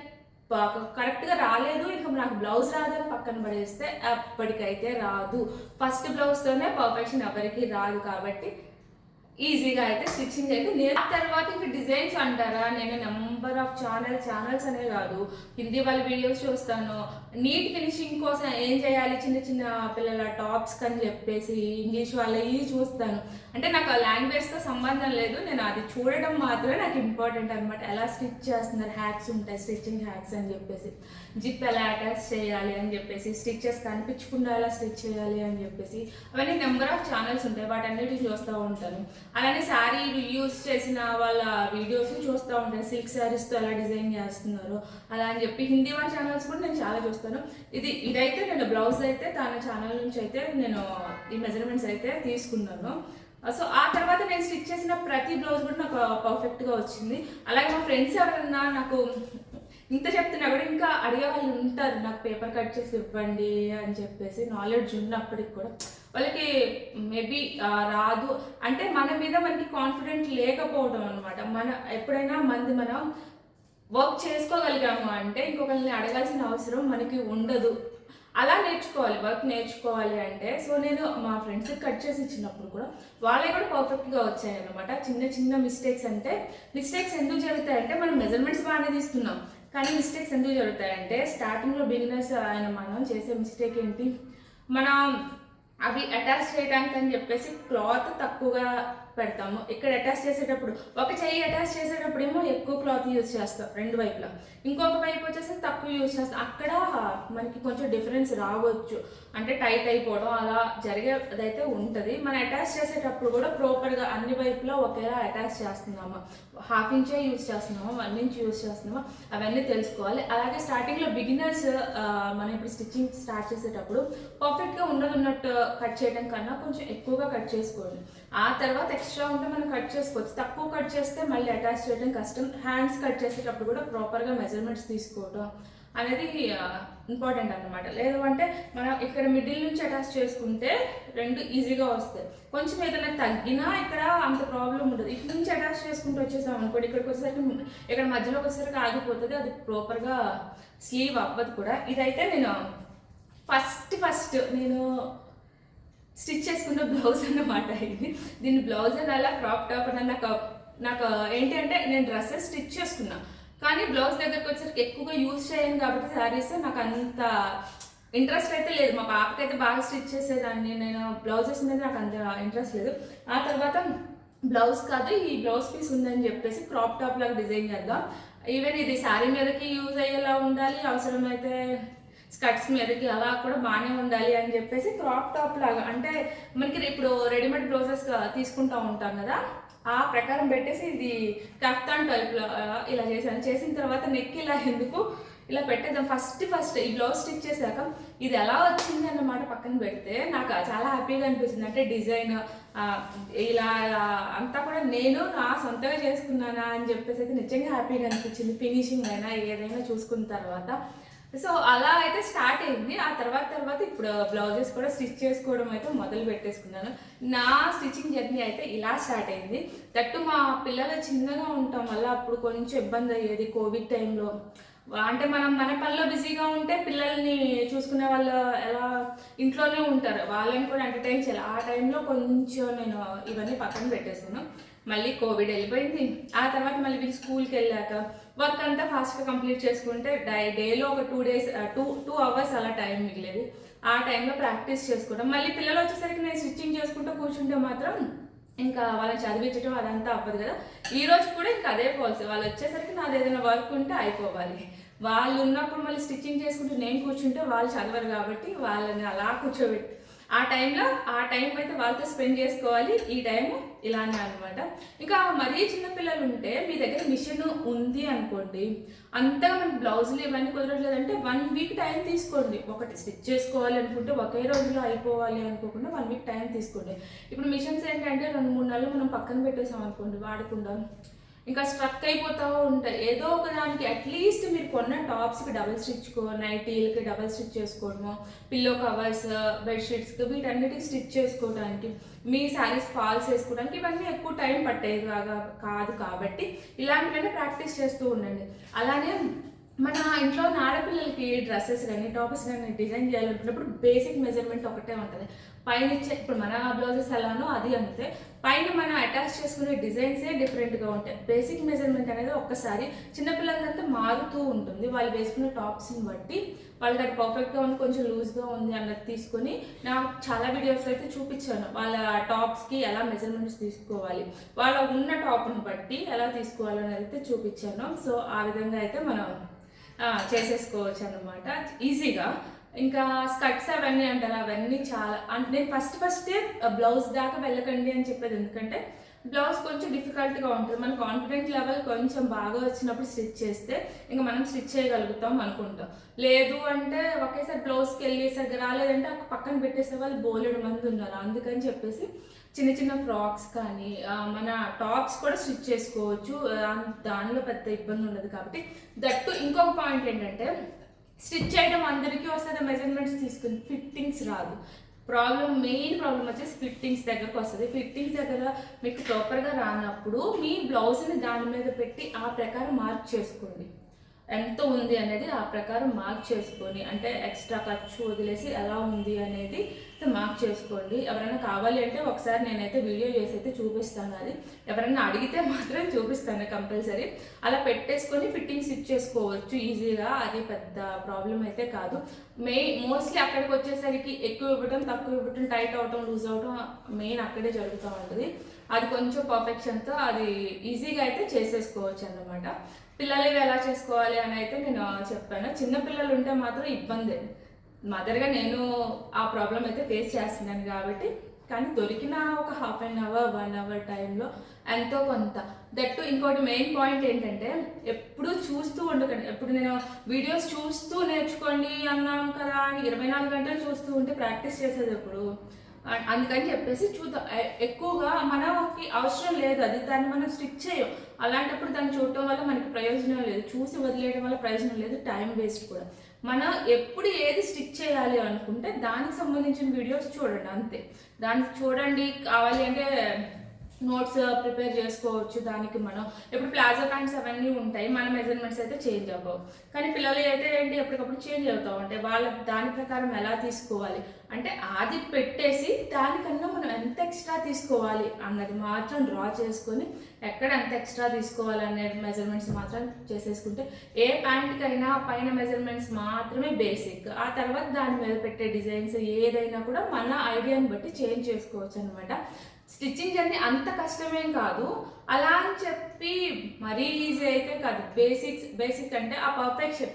కరెక్ట్గా రాలేదు ఇంకా నాకు బ్లౌజ్ రాదని పక్కన పడేస్తే అప్పటికైతే రాదు. ఫస్ట్ బ్లౌజ్తోనే పర్ఫెక్షన్ ఎవరికి రాదు కాబట్టి ఈజీగా అయితే స్టిచ్చింగ్ అయితే నేను తర్వాత ఇంకా డిజైన్స్ అంటారా? నేను నెంబర్ ఆఫ్ ఛానల్ ఛానల్స్ అనే కాదు. హిందీ వాళ్ళ వీడియోస్ చూస్తాను నీట్ ఫినిషింగ్ కోసం ఏం చేయాలి? చిన్న చిన్న పిల్లల టాప్స్ అని చెప్పేసి ఇంగ్లీష్ వాళ్ళవి చూస్తాను. అంటే నాకు ఆ లాంగ్వేజ్తో సంబంధం లేదు. నేను అది చూడడం మాత్రమే నాకు ఇంపార్టెంట్ అనమాట ఎలా స్టిచ్ చేస్తున్నారు? హ్యాక్స్ ఉంటాయి. స్టిచ్చింగ్ హ్యాక్స్ అని చెప్పేసి. జిప్ ఎలా అటాచ్ చేయాలి అని చెప్పేసి. స్టిచ్చెస్ కనిపించకుండా ఎలా స్టిచ్ చేయాలి అని చెప్పేసి. అవన్నీ నెంబర్ ఆఫ్ ఛానల్స్ ఉంటాయి. వాటన్నిటిని చూస్తూ ఉంటాను. అలానే శారీ యూస్ చేసిన వాళ్ళ వీడియోస్ చూస్తూ ఉంటాను. సిల్క్ శారీస్తో ఎలా డిజైన్ చేస్తున్నారు అలా అని చెప్పి. హిందీ వాళ్ళ ఛానల్స్ కూడా నేను చాలా చూస్తాను ఇది ఇదైతే నేను బ్లౌజ్ అయితే తన ఛానల్ నుంచి అయితే నేను ఈ మెజర్మెంట్స్ అయితే తీసుకున్నాను. సో ఆ తర్వాత నేను స్టిచ్ చేసిన ప్రతి బ్లౌజ్ కూడా నాకు పర్ఫెక్ట్గా వచ్చింది. అలాగే మా ఫ్రెండ్స్ ఎవరన్నా నాకు ఇంత చెప్తున్నా కూడా ఇంకా అడిగే వాళ్ళు ఉంటారు నాకు పేపర్ కట్ చేసి ఇవ్వండి అని చెప్పేసి నాలెడ్జ్ ఉన్నప్పటికి కూడా. వాళ్ళకి మేబీ రాదు. అంటే మన మీద మనకి కాన్ఫిడెంట్ లేకపోవడం అనమాట మన ఎప్పుడైనా మంది మనం వర్క్ చేసుకోగలిగాము అంటే ఇంకొకరిని అడగాల్సిన అవసరం మనకి ఉండదు. అలా నేర్చుకోవాలి వర్క్ నేర్చుకోవాలి అంటే సో నేను మా ఫ్రెండ్స్కి కట్ చేసి ఇచ్చినప్పుడు కూడా వాళ్ళే కూడా పర్ఫెక్ట్గా వచ్చాయి అనమాట చిన్న చిన్న మిస్టేక్స్ అంటే మిస్టేక్స్ ఎందుకు జరుగుతాయంటే మనం మెజర్మెంట్స్ బాగానే తీసుకున్నాం కానీ మిస్టేక్స్ ఎందుకు జరుగుతాయంటే స్టార్టింగ్లో బిగినర్స్ ఆయన మనం చేసే మిస్టేక్ ఏంటి? మనం అవి అటాచ్ చేయడానికి అని చెప్పేసి క్లాత్ తక్కువగా పెడతాము. ఇక్కడ అటాచ్ చేసేటప్పుడు ఒక చెయ్యి అటాచ్ చేసేటప్పుడు ఏమో ఎక్కువ క్లాత్ యూజ్ చేస్తాం రెండు వైపులా. ఇంకొక వైపు వచ్చేసి తక్కువ యూజ్ చేస్తాం. అక్కడ మనకి కొంచెం డిఫరెన్స్ రావచ్చు. అంటే టైట్ అయిపోవడం అలా జరిగేదైతే ఉంటుంది. మనం అటాచ్ చేసేటప్పుడు కూడా ప్రాపర్గా అన్ని వైపులా ఒకేలా అటాచ్ చేస్తున్నామా? హాఫ్ ఇంచే యూజ్ చేస్తున్నామా? వన్ ఇంచ్ యూజ్ చేస్తున్నామా? అవన్నీ తెలుసుకోవాలి. అలాగే స్టార్టింగ్లో బిగినర్స్ మనం ఇప్పుడు స్టిచ్చింగ్ స్టార్ట్ చేసేటప్పుడు పర్ఫెక్ట్గా ఉన్నది ఉన్నట్టు కట్ చేయడం కన్నా కొంచెం ఎక్కువగా కట్ చేసుకోండి. ఆ తర్వాత ఎక్స్ట్రా ఉంటే మనం కట్ చేసుకోవచ్చు. తక్కువ కట్ చేస్తే మళ్ళీ అటాచ్ చేయడం కష్టం. హ్యాండ్స్ కట్ చేసేటప్పుడు కూడా ప్రాపర్గా మెజర్మెంట్స్ తీసుకోవడం అనేది ఇంపార్టెంట్ అన్నమాట. లేదు అంటే మనం ఇక్కడ మిడిల్ నుంచి అటాచ్ చేసుకుంటే రెండు ఈజీగా వస్తాయి. కొంచెం ఏదైనా తగ్గినా ఇక్కడ అంత ప్రాబ్లం ఉండదు. ఇటు నుంచి అటాచ్ చేసుకుంటూ వచ్చేసాం అనుకోండి ఇక్కడికి వచ్చేసరికి ఇక్కడ మధ్యలోకి వచ్చేసరికి ఆగిపోతుంది అది ప్రాపర్గా స్లీవ్ అవ్వదు కూడా. ఇదైతే నేను ఫస్ట్ ఫస్ట్ నేను స్టిచ్ చేసుకున్న బ్లౌజ్ అన్నమాట ఇది. దీని బ్లౌజ్ అని అలా క్రాప్ టాప్ అని నాకు నాకు ఏంటి అంటే నేను డ్రెస్సెస్ స్టిచ్ చేసుకున్నా. కానీ బ్లౌజ్ దగ్గరకు వచ్చేసరికి ఎక్కువగా యూజ్ చేయను కాబట్టి శారీస్ నాకు అంత ఇంట్రెస్ట్ అయితే లేదు. మా పాపకైతే బాగా స్టిచ్ చేసేదాన్ని. నేను బ్లౌజెస్ మీద నాకు అంత ఇంట్రెస్ట్ లేదు. ఆ తర్వాత బ్లౌజ్ కాదు ఈ బ్లౌజ్ పీస్ ఉందని చెప్పేసి క్రాప్ టాప్ లాగా డిజైన్ చేద్దాం. ఈవెన్ ఇది శారీ మీదకి యూజ్ అయ్యేలా ఉండాలి. అవసరమైతే స్కర్ట్స్ మీదకి అలా కూడా బాగానే ఉండాలి అని చెప్పేసి క్రాప్ టాప్ లాగా అంటే మనకి ఇప్పుడు రెడీమేడ్ బ్లౌజెస్ తీసుకుంటా ఉంటాం కదా ఆ ప్రకారం పెట్టేసి ఇది కఫ్తాన్ టైప్ ఇలా చేశాను. చేసిన తర్వాత నెక్ ఇలా ఎందుకు ఇలా పెట్టేద్దాం. ఫస్ట్ ఫస్ట్ ఈ బ్లౌజ్ స్టిచ్ చేశాక ఇది ఎలా వచ్చింది అన్నమాట పక్కన పెడితే నాకు చాలా హ్యాపీగా అనిపించింది అంటే డిజైన్ ఇలా అంతా కూడా నేను నా సొంతగా చేసుకున్నానా అని చెప్పేసి అయితే నిజంగా హ్యాపీగా అనిపించింది. ఫినిషింగ్ అయినా ఏదైనా చూసుకున్న తర్వాత సో అలా అయితే స్టార్ట్ అయింది. ఆ తర్వాత తర్వాత ఇప్పుడు బ్లౌజెస్ కూడా స్టిచ్ చేసుకోవడం అయితే మొదలు పెట్టేసుకున్నాను. నా స్టిచ్చింగ్ జర్నీ అయితే ఇలా స్టార్ట్ అయింది. దట్టు మా పిల్లలు చిన్నగా ఉంటాం వల్ల అప్పుడు కొంచెం ఇబ్బంది అయ్యేది కోవిడ్ టైంలో. అంటే మనం మన పనిలో బిజీగా ఉంటే పిల్లల్ని చూసుకునే వాళ్ళు ఎలా ఇంట్లోనే ఉంటారు. వాళ్ళని కూడా ఎంటర్టైన్ చేయాలి. ఆ టైంలో కొంచెం నేను ఇవన్నీ పక్కన పెట్టేసాను మళ్ళీ కోవిడ్ వెళ్ళిపోయింది. ఆ తర్వాత మళ్ళీ వీళ్ళు స్కూల్కి వెళ్ళాక వర్క్ అంతా ఫాస్ట్గా కంప్లీట్ చేసుకుంటే డై డేలో ఒక two days two two hours అలా టైం మిగిలేదు. ఆ టైంలో ప్రాక్టీస్ చేసుకోవడం మళ్ళీ పిల్లలు వచ్చేసరికి నేను స్టిచ్చింగ్ చేసుకుంటూ కూర్చుంటే మాత్రం ఇంకా వాళ్ళని చదివించడం అదంతా అవ్వదు కదా. ఈ రోజు కూడా ఇంకా అదే పాలసీ వాళ్ళు వచ్చేసరికి నాది ఏదైనా వర్క్ ఉంటే అయిపోవాలి. వాళ్ళు ఉన్నప్పుడు మళ్ళీ స్టిచ్చింగ్ చేసుకుంటూ నేను కూర్చుంటే వాళ్ళు చదవరు కాబట్టి వాళ్ళని అలా కూర్చోబెట్టి ఆ టైంలో ఆ టైం అయితే వాళ్ళతో స్పెండ్ చేసుకోవాలి. ఈ టైము ఇలానే అనమాట ఇంకా మరీ చిన్నపిల్లలు ఉంటే మీ దగ్గర మిషన్ ఉంది అనుకోండి అంతగా మన బ్లౌజులు ఇవన్నీ కుదరట్లేదంటే వన్ వీక్ టైం తీసుకోండి. ఒకటి స్టిచ్ చేసుకోవాలి అనుకుంటే ఒకే రోజులో అయిపోవాలి అనుకోకుండా వన్ వీక్ టైం తీసుకోండి. ఇప్పుడు మిషన్స్ ఏంటంటే రెండు మూడు నెలలు మనం పక్కన పెట్టేసాం అనుకోండి వాడకుండా ఇంకా స్ట్రక్ అయిపోతూ ఉంటాయి. ఏదో ఒక దానికి అట్లీస్ట్ మీరు కొన్న టాప్స్కి డబుల్ స్టిచ్కో నైటీలకి డబుల్ స్టిచ్ చేసుకోవడము పిల్లో కవర్స్ బెడ్షీట్స్కి వీటన్నిటికి స్టిచ్ చేసుకోవడానికి మీ శారీస్ ఫాల్స్ వేసుకోవడానికి ఇవన్నీ ఎక్కువ టైం పట్టేది కాదు కాబట్టి ఇలాంటివన్నీ ప్రాక్టీస్ చేస్తూ ఉండండి. అలానే మన ఇంట్లో ఉన్న ఆడపిల్లలకి డ్రెస్సెస్ కానీ టాప్స్ కానీ డిజైన్ చేయాలనుకున్నప్పుడు బేసిక్ మెజర్మెంట్ ఒకటే ఉంటుంది. పైన ఇచ్చే ఇప్పుడు మన బ్లౌజెస్ ఎలానో అది అంతే. పైన మనం అటాచ్ చేసుకునే డిజైన్సే డిఫరెంట్గా ఉంటాయి. బేసిక్ మెజర్మెంట్ అనేది ఒక్కసారి చిన్నపిల్లలంతా మారుతూ ఉంటుంది. వాళ్ళు వేసుకునే టాప్స్ని బట్టి వాళ్ళకి అది పర్ఫెక్ట్గా ఉంది కొంచెం లూజ్గా ఉంది అన్నది తీసుకొని నాకు చాలా వీడియోస్ అయితే చూపించాను. వాళ్ళ టాప్స్కి ఎలా మెజర్మెంట్స్ తీసుకోవాలి వాళ్ళ ఉన్న టాప్ని బట్టి ఎలా తీసుకోవాలి అనేది అయితే చూపించాను. సో ఆ విధంగా అయితే మనం చేసేసుకోవచ్చు అనమాట ఈజీగా ఇంకా స్కర్ట్స్ అవన్నీ అంటారు? అవన్నీ చాలా అంటే నేను ఫస్ట్ ఫస్టే బ్లౌజ్ దాకా వెళ్ళకండి అని చెప్పేది. ఎందుకంటే బ్లౌజ్ కొంచెం డిఫికల్ట్గా ఉంటుంది. మన కాన్ఫిడెంట్ లెవెల్ కొంచెం బాగా వచ్చినప్పుడు స్టిచ్ చేస్తే ఇంకా మనం స్టిచ్ చేయగలుగుతాం అనుకుంటాం. లేదు అంటే ఒకేసారి బ్లౌజ్కి వెళ్ళేసరికి రాలేదంటే అక్కడ పక్కన పెట్టేసే వాళ్ళు బోలెడు మంది ఉన్నారు. అందుకని చెప్పేసి చిన్న చిన్న ఫ్రాక్స్ కానీ మన టాప్స్ కూడా స్టిచ్ చేసుకోవచ్చు. దానిలో పెద్ద ఇబ్బంది ఉండదు కాబట్టి. దట్టు ఇంకొక పాయింట్ ఏంటంటే స్టిచ్ చేయడం అందరికీ వస్తుంది మెజర్మెంట్స్ తీసుకుని ఫిట్టింగ్స్ రాదు. ప్రాబ్లం మెయిన్ ప్రాబ్లం వచ్చేసి ఫిట్టింగ్స్ దగ్గరకు వస్తుంది. ఫిట్టింగ్స్ దగ్గర మీకు ప్రాపర్గా రానప్పుడు మీ బ్లౌజ్ని దాని మీద పెట్టి ఆ ప్రకారం మార్క్ చేసుకోండి. ఎంత ఉంది అనేది ఆ ప్రకారం మార్క్ చేసుకొని అంటే ఎక్స్ట్రా ఖర్చు వదిలేసి ఎలా ఉంది అనేది మార్క్ చేసుకోండి. ఎవరైనా కావాలి అంటే ఒకసారి నేనైతే వీడియో చేసి అయితే చూపిస్తాను అది. ఎవరైనా అడిగితే మాత్రం చూపిస్తాను కంపల్సరీ అలా పెట్టేసుకొని ఫిట్టింగ్స్ ఇచ్చేసుకోవచ్చు ఈజీగా అది పెద్ద ప్రాబ్లం అయితే కాదు. మెయిన్ మోస్ట్లీ అక్కడికి వచ్చేసరికి ఎక్కువ ఇవ్వటం తక్కువ ఇవ్వటం టైట్ అవటం లూజ్ అవటం మెయిన్ అక్కడే జరుగుతూ ఉంటుంది. అది కొంచెం పర్ఫెక్షన్తో అది ఈజీగా అయితే చేసేసుకోవచ్చు అన్నమాట. పిల్లలు ఇవి ఎలా చేసుకోవాలి అని అయితే నేను చెప్పాను. చిన్న పిల్లలు ఉంటే మాత్రం ఇబ్బంది. మదర్గా నేను ఆ ప్రాబ్లం అయితే ఫేస్ చేస్తున్నాను కాబట్టి కానీ దొరికిన ఒక half an hour one hour టైంలో ఎంతో కొంత. దట్టు ఇంకోటి మెయిన్ పాయింట్ ఏంటంటే ఎప్పుడు చూస్తూ ఉండకండి. ఎప్పుడు నేను వీడియోస్ చూస్తూ నేర్చుకోండి అన్నాం కదా అని ఇరవై నాలుగు గంటలు చూస్తూ ఉంటే ప్రాక్టీస్ చేసేది ఎప్పుడు అందుకని చెప్పేసి చూద్దాం. ఎక్కువగా మనకి అవసరం లేదు. అది దాన్ని మనం స్టిక్ చేయం. అలాంటప్పుడు దాన్ని చూడటం వల్ల మనకి ప్రయోజనం లేదు. చూసి వదిలేయడం వల్ల ప్రయోజనం లేదు. టైం వేస్ట్ కూడా. మనం ఎప్పుడు ఏది స్టిక్ చేయాలి అనుకుంటే దానికి సంబంధించిన వీడియోస్ చూడండి అంతే. దానికి చూడండి. కావాలి అంటే నోట్స్ ప్రిపేర్ చేసుకోవచ్చు దానికి మనం. ఇప్పుడు ప్లాజో ప్యాంట్స్ అవన్నీ ఉంటాయి మన మెజర్మెంట్స్ అయితే చేంజ్ అవ్వవు. కానీ పిల్లలు అయితే ఏంటి ఎప్పటికప్పుడు చేంజ్ అవుతూ ఉంటాయి. వాళ్ళ దాని ప్రకారం ఎలా తీసుకోవాలి? అంటే అది పెట్టేసి దానికన్నా మనం ఎంత ఎక్స్ట్రా తీసుకోవాలి అన్నది మాత్రం డ్రా చేసుకొని ఎక్కడ ఎంత ఎక్స్ట్రా తీసుకోవాలి అనేది మెజర్మెంట్స్ మాత్రం చేసేసుకుంటే ఏ ప్యాంట్కైనా పైన మెజర్మెంట్స్ మాత్రమే బేసిక్. ఆ తర్వాత దాని మీద పెట్టే డిజైన్స్ ఏదైనా కూడా మన ఐడియాని బట్టి చేంజ్ చేసుకోవచ్చు అనమాట స్టిచ్చింగ్ జర్నీ అంత కష్టమేం కాదు. అలా అని చెప్పి మరీ ఈజీ అయితే కాదు. బేసిక్స్ బేసిక్ అంటే ఆ పర్ఫెక్షన్.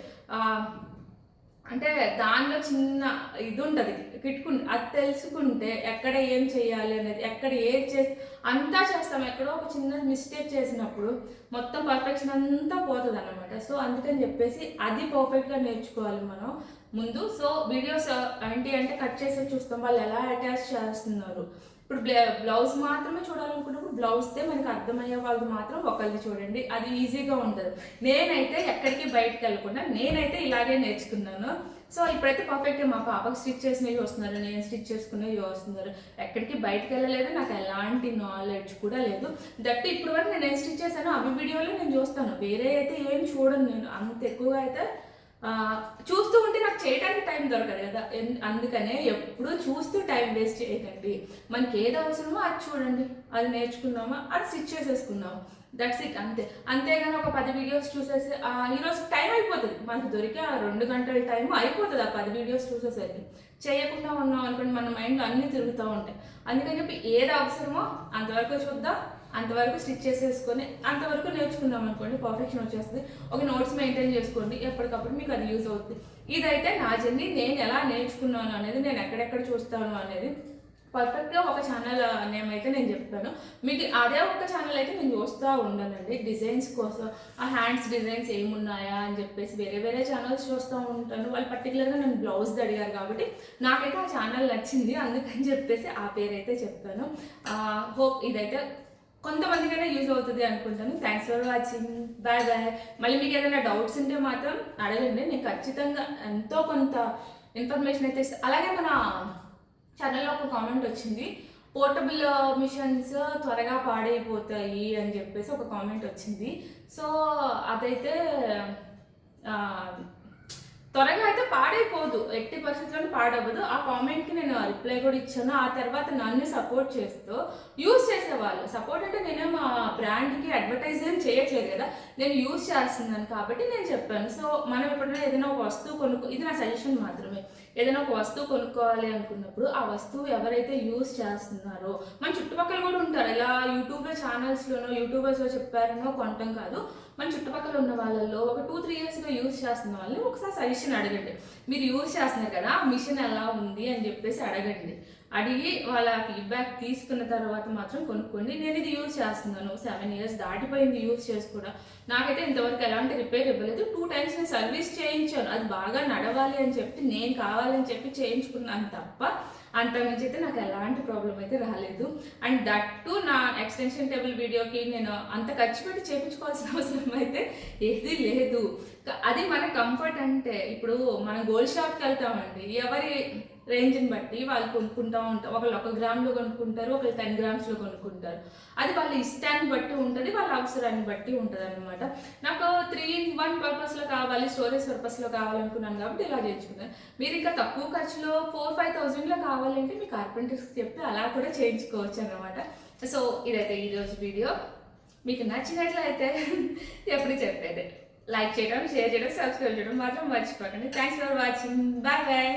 అంటే దానిలో చిన్న ఇది ఉంటుంది కిట్టుకు అది తెలుసుకుంటే ఎక్కడ ఏం చేయాలి అనేది ఎక్కడ ఏది చేసి అంతా చేస్తాం. ఎక్కడో ఒక చిన్న మిస్టేక్ చేసినప్పుడు మొత్తం పర్ఫెక్షన్ అంతా పోతుంది అనమాట సో అందుకని చెప్పేసి అది పర్ఫెక్ట్గా నేర్చుకోవాలి మనం ముందు. సో వీడియోస్ ఏంటి అంటే కట్ చేసి చూస్తాం. వాళ్ళు ఎలా అటాచ్ చేస్తున్నారు. ఇప్పుడు బ్లౌజ్ మాత్రమే చూడాలనుకున్నప్పుడు బ్లౌజ్తే మనకి అర్థమయ్యే వాళ్ళు మాత్రం ఒకరిది చూడండి. అది ఈజీగా ఉండదు. నేనైతే ఎక్కడికి బయటకు వెళ్ళకుండా నేనైతే ఇలాగే నేర్చుకున్నాను. సో ఇప్పుడైతే పర్ఫెక్ట్ మా పాపకు స్టిచ్ చేసినవి చూస్తున్నారు. నేను స్టిచ్ చేసుకునేవి చూస్తున్నారు. ఎక్కడికి బయటకు వెళ్ళలేదు. నాకు ఎలాంటి నాలెడ్జ్ కూడా లేదు. దట్ ఇప్పుడు వరకు నేను ఏం స్టిచ్ చేశాను అవి వీడియోలో నేను చూస్తాను. వేరే అయితే ఏం చూడను నేను. అంత ఎక్కువగా అయితే చూస్తూ చేయడానికి టైం దొరకదు కదా. ఎన్- అందుకనే ఎప్పుడూ చూస్తూ టైం వేస్ట్ చేయకండి. మనకి ఏది అవసరమో అది చూడండి. అది నేర్చుకున్నామా? అది స్టిచ్ చేసేసుకున్నాము దట్స్ ఇట్ అంతే. అంతేగాని ఒక పది వీడియోస్ చూసేసి ఆ, ఈరోజు టైం అయిపోతుంది. మనకు దొరికే ఆ రెండు గంటల టైం అయిపోతుంది ఆ పది వీడియోస్ చూసేసరికి. చేయకుండా ఉన్నాం అనుకోండి మన మైండ్లో అన్నీ తిరుగుతూ ఉంటాయి. అందుకని చెప్పి ఏది అవసరమో అంతవరకు చూద్దాం. అంతవరకు స్టిచ్ చేసేసుకొని అంతవరకు నేర్చుకున్నాం అనుకోండి పర్ఫెక్షన్ వచ్చేస్తుంది. ఒక నోట్స్ మెయింటైన్ చేసుకోండి ఎప్పటికప్పుడు మీకు అది యూజ్ అవుతుంది ఇదైతే నా జర్నీ నేను ఎలా నేర్చుకున్నాను అనేది నేను ఎక్కడెక్కడ చూస్తాను అనేది పర్ఫెక్ట్గా ఒక ఛానల్ నేమ్ అయితే నేను చెప్తాను. మీకు అదే ఒక ఛానల్ అయితే నేను చూస్తూ ఉండనండి. డిజైన్స్ కోసం ఆ హ్యాండ్స్ డిజైన్స్ ఏమున్నాయా అని చెప్పేసి వేరే వేరే ఛానల్స్ చూస్తూ ఉంటాను. వాళ్ళు పర్టికులర్గా నేను బ్లౌజ్ అడిగారు కాబట్టి నాకైతే ఆ ఛానల్ నచ్చింది. అందుకని చెప్పేసి ఆ పేరు అయితే చెప్తాను హోప్ ఇదైతే కొంతమందికైనా యూజ్ అవుతుంది అనుకుంటాను. Thanks for watching bye bye మళ్ళీ మీకు ఏదైనా డౌట్స్ ఉంటే మాత్రం అడగండి. నేను ఖచ్చితంగా ఎంతో కొంత ఇన్ఫర్మేషన్ అయితే అలాగే మన ఛానల్లో ఒక కామెంట్ వచ్చింది. పోర్టబుల్ మిషన్స్ త్వరగా పాడైపోతాయి అని చెప్పేసి ఒక కామెంట్ వచ్చింది. సో అదైతే త్వరగా అయితే పాడైపోదు. ఎట్టి పరిస్థితుల్లో పాడవ్వదు. ఆ కామెంట్కి నేను రిప్లై కూడా ఇచ్చాను. ఆ తర్వాత నన్ను సపోర్ట్ చేస్తూ యూజ్ చేసేవాళ్ళు. సపోర్ట్ అంటే నేనేం మా బ్రాండ్కి అడ్వర్టైజ్ ఏం చేయట్లేదు కదా. నేను యూజ్ చేస్తున్నాను కాబట్టి నేను చెప్పాను. సో మనం ఎప్పుడైనా ఏదైనా ఒక వస్తువు కొనుక్కో ఇది నా సజెషన్ మాత్రమే. ఏదైనా ఒక వస్తువు కొనుక్కోవాలి అనుకున్నప్పుడు ఆ వస్తువు ఎవరైతే యూజ్ చేస్తున్నారో మన చుట్టుపక్కల కూడా ఉంటారు. ఇలా యూట్యూబ్లో ఛానల్స్లోనో యూట్యూబర్స్లో చెప్పారనో కొనటం కాదు. మన చుట్టుపక్కల ఉన్న వాళ్ళల్లో ఒక టూ త్రీ ఇయర్స్గా యూజ్ చేస్తున్న వాళ్ళని ఒకసారి సజెషన్ అడగండి. మీరు యూజ్ చేస్తున్నారు కదా ఆ మిషన్ ఎలా ఉంది అని చెప్పేసి అడగండి. అడిగి వాళ్ళ ఫీడ్బ్యాక్ తీసుకున్న తర్వాత మాత్రం కొనుక్కోండి. నేను ఇది యూజ్ చేస్తున్నాను. సెవెన్ ఇయర్స్ దాటిపోయింది యూజ్ చేసి కూడా. నాకైతే ఇంతవరకు ఎలాంటి రిపేర్ ఇవ్వలేదు. టూ టైమ్స్ నేను సర్వీస్ చేయించాను. అది బాగా నడవాలి అని చెప్పి నేను కావాలని చెప్పి చేయించుకున్నాను తప్ప అంతకుమించి అయితే నాకు ఎలాంటి ప్రాబ్లం అయితే రాలేదు. అండ్ దట్ టు నా ఎక్స్టెన్షన్ టేబుల్ వీడియోకి నేను అంత ఖర్చు పెట్టి చేయించుకోవాల్సిన అవసరం అయితే ఏది లేదు. అది మన కంఫర్ట్ అంటే ఇప్పుడు మనం గోల్డ్ షాప్కి వెళ్తామండి. ఎవరి రేంజ్ని బట్టి వాళ్ళు కొనుక్కుంటూ ఉంటారు. ఒకళ్ళు ఒక గ్రామ్లో కొనుక్కుంటారు ఒకళ్ళు టెన్ గ్రామ్స్లో కొనుక్కుంటారు. అది వాళ్ళ ఇష్టాన్ని బట్టి ఉంటుంది వాళ్ళ అవసరాన్ని బట్టి ఉంటుంది అనమాట నాకు త్రీ ఇన్ వన్ పర్పస్లో కావాలి స్టోరేజ్ పర్పస్లో కావాలనుకున్నాను కాబట్టి ఇలా చేయించుకున్నాను. మీరు ఇంకా తక్కువ ఖర్చులో ఫోర్ ఫైవ్ థౌజండ్లో కావాలంటే మీ కార్పెంటర్స్కి చెప్తే అలా కూడా చేయించుకోవచ్చు అనమాట సో ఇదైతే ఈరోజు వీడియో. మీకు నచ్చినట్లయితే [LAUGHS] ఎప్పుడు చెప్పేది. లైక్ చేయడం షేర్ చేయడం సబ్స్క్రైబ్ చేయడం మాత్రం మర్చిపోకండి. Thanks for watching. Bye bye.